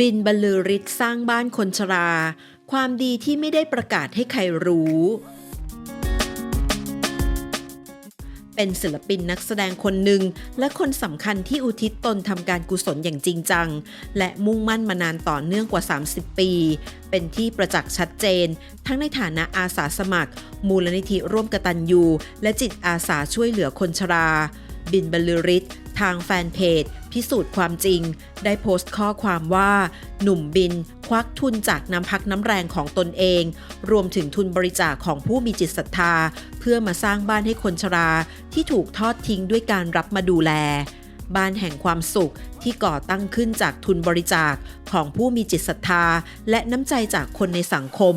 บินบรรลือฤทธิ์สร้างบ้านคนชรา ความดีที่ไม่ได้ประกาศให้ใครรู้ เป็นศิลปินนักแสดงคนหนึ่ง และคนสำคัญที่อุทิศตนทำการกุศลอย่างจริงจัง และมุ่งมั่นมานานต่อเนื่องกว่า 30 ปี เป็นที่ประจักษ์ชัดเจน ทั้งในฐานะอาสาสมัคร มูลนิธิร่วมกตัญญูและจิตอาสาช่วยเหลือคนชราบินบรรลือฤทธิ์ ทางแฟนเพจ พิสูจน์ความจริง ได้โพสต์ข้อความว่า หนุ่มบิน ควักทุนจากน้ำพักน้ำแรงของตนเอง รวมถึงทุนบริจาคของผู้มีจิตศรัทธา เพื่อมาสร้างบ้านให้คนชราที่ถูกทอดทิ้งด้วยการรับมาดูแล บ้านแห่งความสุขที่ก่อตั้งขึ้นจากทุนบริจาคของผู้มีจิตศรัทธา และน้ำใจจากคนในสังคม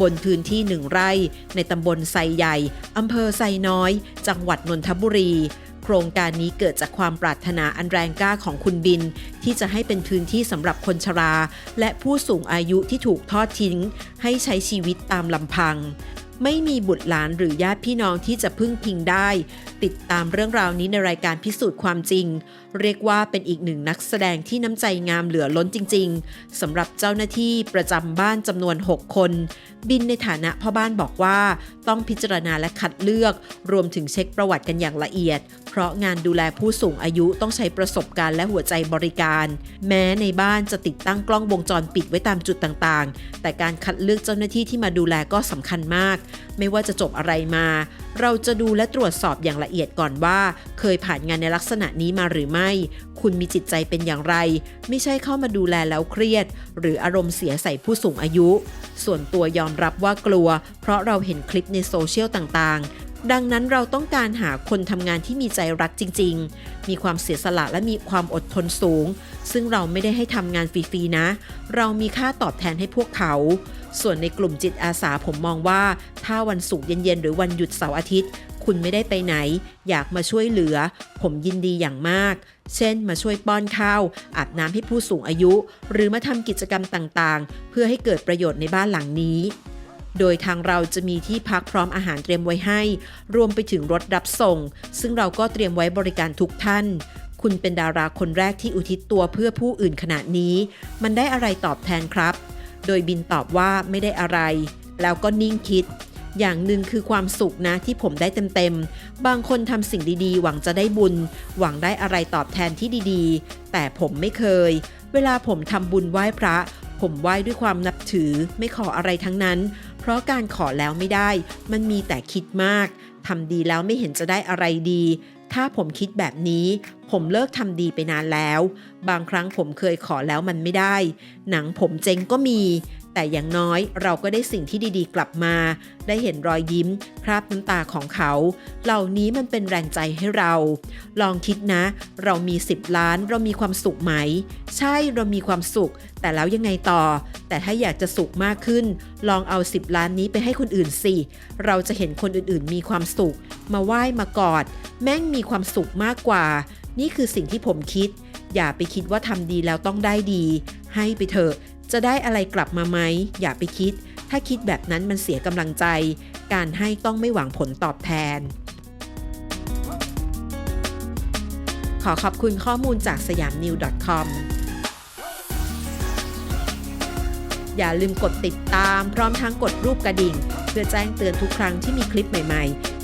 บนพื้นที่หนึ่งไร่ ในตำบลไซใหญ่อำเภอไซน้อย จังหวัดนนทบุรี ครงการนี้เกิดจากความปรารถนาอันแรงกล้าของคุณบิน ที่จะให้เป็นพื้นที่สำหรับคนชรา และผู้สูงอายุที่ถูกทอดทิ้ง ให้ใช้ชีวิตตามลำพัง ไม่มีบุตรหลานหรือญาติพี่น้องที่จะพึ่งพิงได้ ติดตามเรื่องราวนี้ในรายการพิสูจน์ความจริง เรียกว่าเป็นอีกหนึ่งนักแสดงที่น้ำใจงามเหลือล้นจริง ๆสำหรับเจ้าหน้าที่ประจำบ้านจำนวน 6 คนบินในฐานะพ่อบ้านบอกว่าต้องพิจารณาและคัดเลือก รวมถึงเช็คประวัติกันอย่างละเอียดเพราะงานดูแลผู้สูงอายุต้องใช้ประสบการณ์และหัวใจบริการ แม้ในบ้านจะติดตั้งกล้องวงจรปิดไว้ตามจุดต่างๆ แต่การคัดเลือกเจ้าหน้าที่ที่มาดูแลก็สำคัญมาก ไม่ว่าจะจบอะไรมา เราจะดูและตรวจสอบอย่างละเอียดก่อนว่า เคยผ่านงานในลักษณะนี้มาหรือไม่ คุณมีจิตใจเป็นอย่างไร ไม่ใช่เข้ามาดูแลแล้วเครียด หรืออารมณ์เสียใส่ผู้สูงอายุ ส่วนตัวยอมรับว่ากลัว เพราะเราเห็นคลิปในโซเชียลต่างๆ ดังนั้นเราต้องการหาคนทำงานที่มีใจรักจริง ๆ มีความเสียสละและมีความอดทนสูง ซึ่งเราไม่ได้ให้ทำงานฟรีๆนะ เรามีค่าตอบแทนให้พวกเขา ส่วนในกลุ่มจิตอาสาผมมองว่า ถ้าวันศุกร์เย็นๆ หรือวันหยุดเสาร์อาทิตย์ คุณไม่ได้ไปไหน อยากมาช่วยเหลือ ผมยินดีอย่างมาก เช่น มาช่วยป้อนข้าว อาบน้ำให้ผู้สูงอายุ หรือมาทำกิจกรรมต่างๆ เพื่อให้เกิดประโยชน์ในบ้านหลังนี้ โดยทางเราจะมีที่พักพร้อมอาหารเตรียมไว้ให้ รวมไปถึงรถรับส่ง ซึ่งเราก็เตรียมไว้บริการทุกท่าน คุณเป็นดาราคนแรกที่อุทิศตัวเพื่อผู้อื่นขนาดนี้ มันได้อะไรตอบแทนครับ โดยบินตอบว่าไม่ได้อะไร แล้วก็นิ่งคิดอย่างหนึ่งคือความสุขนะที่ผมได้เต็มๆ บางคนทำสิ่งดีๆ หวังจะได้บุญ หวังได้อะไรตอบแทนที่ดีๆ แต่ผมไม่เคย เวลาผมทำบุญไหว้พระ ผมไหว้ด้วยความนับถือ ไม่ขออะไรทั้งนั้น ราะการขอแล้วไม่ได้ มันมีแต่คิดมากทำดีแล้วไม่เห็นจะได้อะไรดี ถ้าผมคิดแบบนี้ ผมเลิกทำดีไปนานแล้ว บางครั้งผมเคยขอแล้วมันไม่ได้ หนังผมเจ๊งก็มี แต่อย่างน้อยเราก็ได้สิ่งที่ดีๆ กลับมา ได้เห็นรอยยิ้ม คราบน้ำตาของเขา เหล่านี้มันเป็นแรงใจให้เรา ลองคิดนะ เรามี 10 ล้านเรามีความสุขไหม ใช่เรามีความสุข แต่แล้วยังไงต่อ แต่ถ้าอยากจะสุขมากขึ้น ลองเอา 10 ล้านนี้ไปให้คนอื่นสิ เราจะเห็นคนอื่นๆ มีความสุข มาไหว้มากอด แม่งมีความสุขมากกว่า นี่คือสิ่งที่ผมคิด อย่าไปคิดว่าทำดีแล้วต้องได้ดี ให้ไปเถอะ จะได้อะไรกลับมาไหม อย่าไปคิด ถ้าคิดแบบนั้นมันเสียกำลังใจ การให้ต้องไม่หวังผลตอบแทน ขอขอบคุณข้อมูลจากสยามนิว .com อย่าลืมกดติดตามพร้อมทั้งกดรูปกระดิ่ง เพื่อแจ้งเตือนทุกครั้งที่มีคลิปใหม่ ๆ